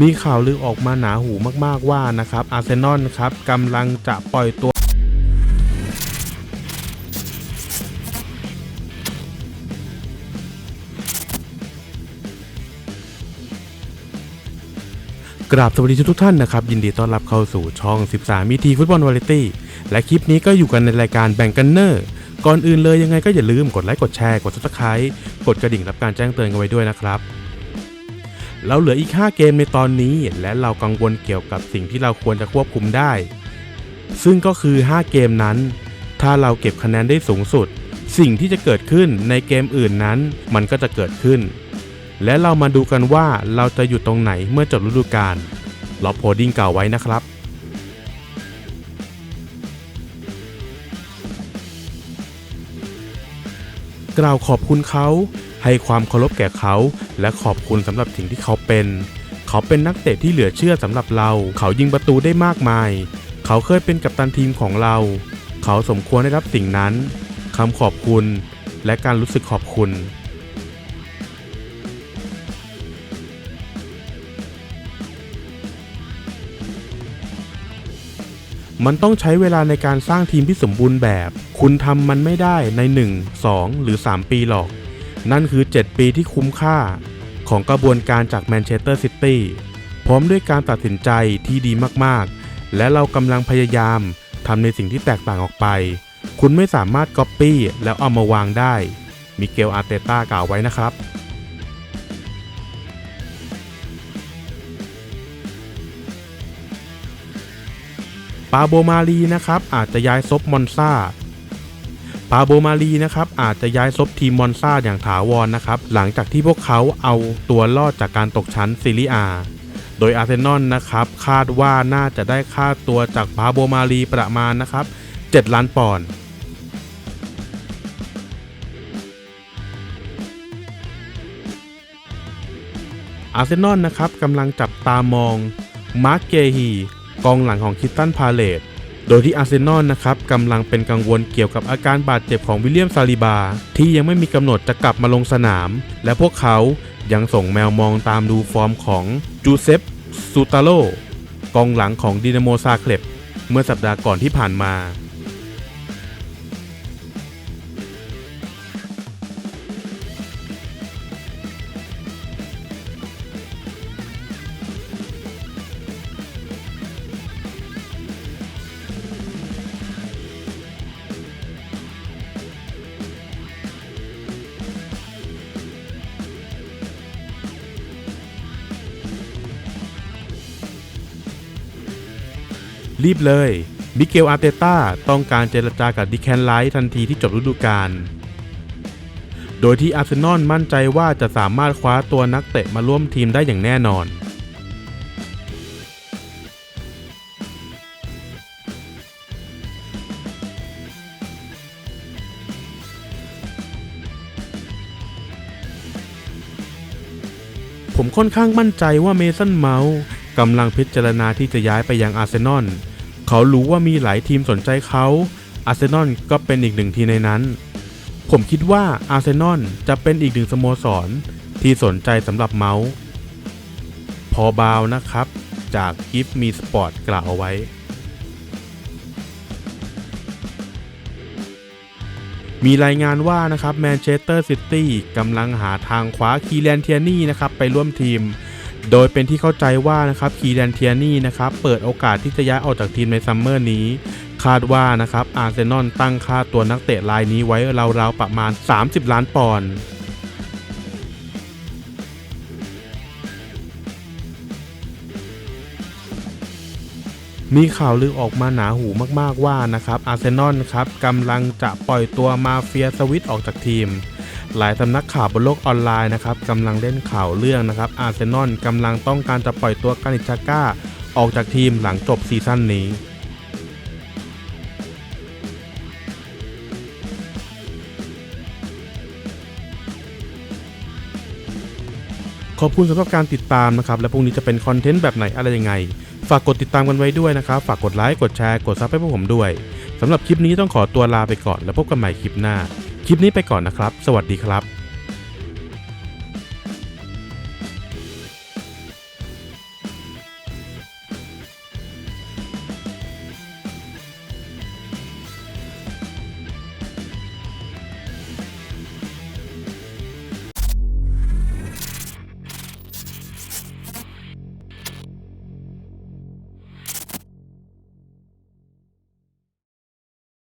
มีข่าวลือออกมาหนาหูมากๆว่านะครับอาร์เซนอลครับกำลังจะปล่อยตัวกราบสวัสดีทุกท่านนะครับ ยินดีต้อนรับเข้าสู่ช่อง 13มิทีฟุตบอลวาไรตี้และคลิปนี้ก็อยู่กันในรายการแบ่งกันเนอร์ ก่อนอื่นเลยยังไงก็อย่าลืมกดไลค์กดแชร์กด subscribe กดกระดิ่งรับการแจ้งเตือนกันไว้ด้วยนะครับ เราเหลืออีก 5 เกมในตอนนี้ และเรากังวลเกี่ยวกับสิ่งที่เราควรจะควบคุมได้ ซึ่งก็คือ 5 เกมนั้น ถ้าเราเก็บคะแนนได้สูงสุด สิ่งที่จะเกิดขึ้นในเกมอื่นนั้น มันก็จะเกิดขึ้น และเรามาดูกันว่าเราจะอยู่ตรงไหนเมื่อจบฤดูกาลลอบโพดดิ้งเก่าไว้นะครับกล่าวขอบคุณเขา ให้ความเคารพแก่เขา และขอบคุณสำหรับสิ่งที่เขาเป็น เขาเป็นนักเตะที่เหลือเชื่อสำหรับเรา เขายิงประตูได้มากมาย เขาเคยเป็นกัปตันทีมของเรา เขาสมควรได้รับสิ่งนั้นคำขอบคุณ และการรู้สึกขอบคุณมันต้องใช้เวลาในการสร้างทีมที่สมบูรณ์แบบ คุณทำมันไม่ได้ใน 1 2 หรือ 3 ปีหรอก นั่นคือ 7 ปีที่คุ้มค่าของกระบวนการจากแมนเชสเตอร์ซิตี้พร้อมด้วยการตัดสินใจที่ดีมากๆ และเรากำลังพยายามทำในสิ่งที่แตกต่างออกไป คุณไม่สามารถก๊อปปี้แล้วเอามาวางได้ มิเกลอาร์เตต้ากล่าวไว้นะครับปาโบมาลีนะครับอาจจะย้ายซบมอนซา ปาโบมาลีนะครับอาจจะย้ายซบทีมมอนซาอย่างถาวรนะครับหลังจากที่พวกเขาเอาตัวรอดจากการตกชั้นซีรีอาโดยอาร์เซนอลนะครับคาดว่าน่าจะได้ค่าตัวจากปาโบมาลีประมาณนะครับ 7 ล้านปอนด์อาร์เซนอลนะครับกำลังจับตามองมาร์กเกฮีกองหลังของคิตตันพาเลต โดยที่อาร์เซนอลนะครับกำลังเป็นกังวลเกี่ยวกับอาการบาดเจ็บของวิลเลียมซาลิบา ที่ยังไม่มีกำหนดจะกลับมาลงสนาม และพวกเขายังส่งแมวมองตามดูฟอร์มของจูเซปซูตาโลกองหลังของดินาโมซาเคลบเมื่อสัปดาห์ก่อนที่ผ่านมา รีบเลยมิเกลอาร์เตต้าต้องการเจรจากับดิแคนไลท์ทันทีที่จบฤดูกาล โดยที่อาร์เซนอลมั่นใจว่าจะสามารถคว้าตัวนักเตะมาร่วมทีมได้อย่างแน่นอน ผมค่อนข้างมั่นใจว่าเมสันเมาส์กำลังพิจารณาที่จะย้ายไปยังอาร์เซนอล เขารู้ว่ามีหลายทีมสนใจเขา อาร์เซนอลก็เป็นอีกหนึ่งทีในนั้น ผมคิดว่าอาร์เซนอลจะเป็นอีกหนึ่งสโมสร ที่สนใจสำหรับเมาส์ พอบาวนะครับ จากกิฟมีสปอร์ตกล่าวเอาไว้มีรายงานว่านะครับแมนเชสเตอร์ซิตี้กำลังหาทางคว้าคีแลนเทียนี่นะครับไปร่วมทีม โดยเป็นที่เข้าใจว่านะครับคีแลนเทียนี่นะครับเปิดโอกาสที่จะย้ายออกจากทีมในซัมเมอร์นี้ คาดว่านะครับอาร์เซนอลตั้งค่าตัวนักเตะรายนี้ไว้ราวๆประมาณ 30 ล้านปอนด์มีข่าวลือออกมาหนาหูมากๆว่านะครับอาร์เซนอลครับกำลังจะปล่อยตัวมาเฟียสวิตออกจากทีม หลายสำนักข่าวบนโลกออนไลน์นะครับกำลังเล่นข่าวเรื่องนะครับอาร์เซนอลกำลังต้องการจะปล่อยตัวกานิชาก้า ออกจากทีมหลังจบซีซั่นนี้ขอบคุณสำหรับการติดตามนะครับ และพรุ่งนี้จะเป็นคอนเทนต์แบบไหนอะไรยังไง ฝากกดติดตามกันไว้ด้วยนะครับ ฝากกดไลค์ กดแชร์ กดซับให้พวกผมด้วย สำหรับคลิปนี้ต้องขอตัวลาไปก่อน แล้วพบกันใหม่คลิปหน้า คลิปนี้ไปก่อนนะครับ สวัสดีครับ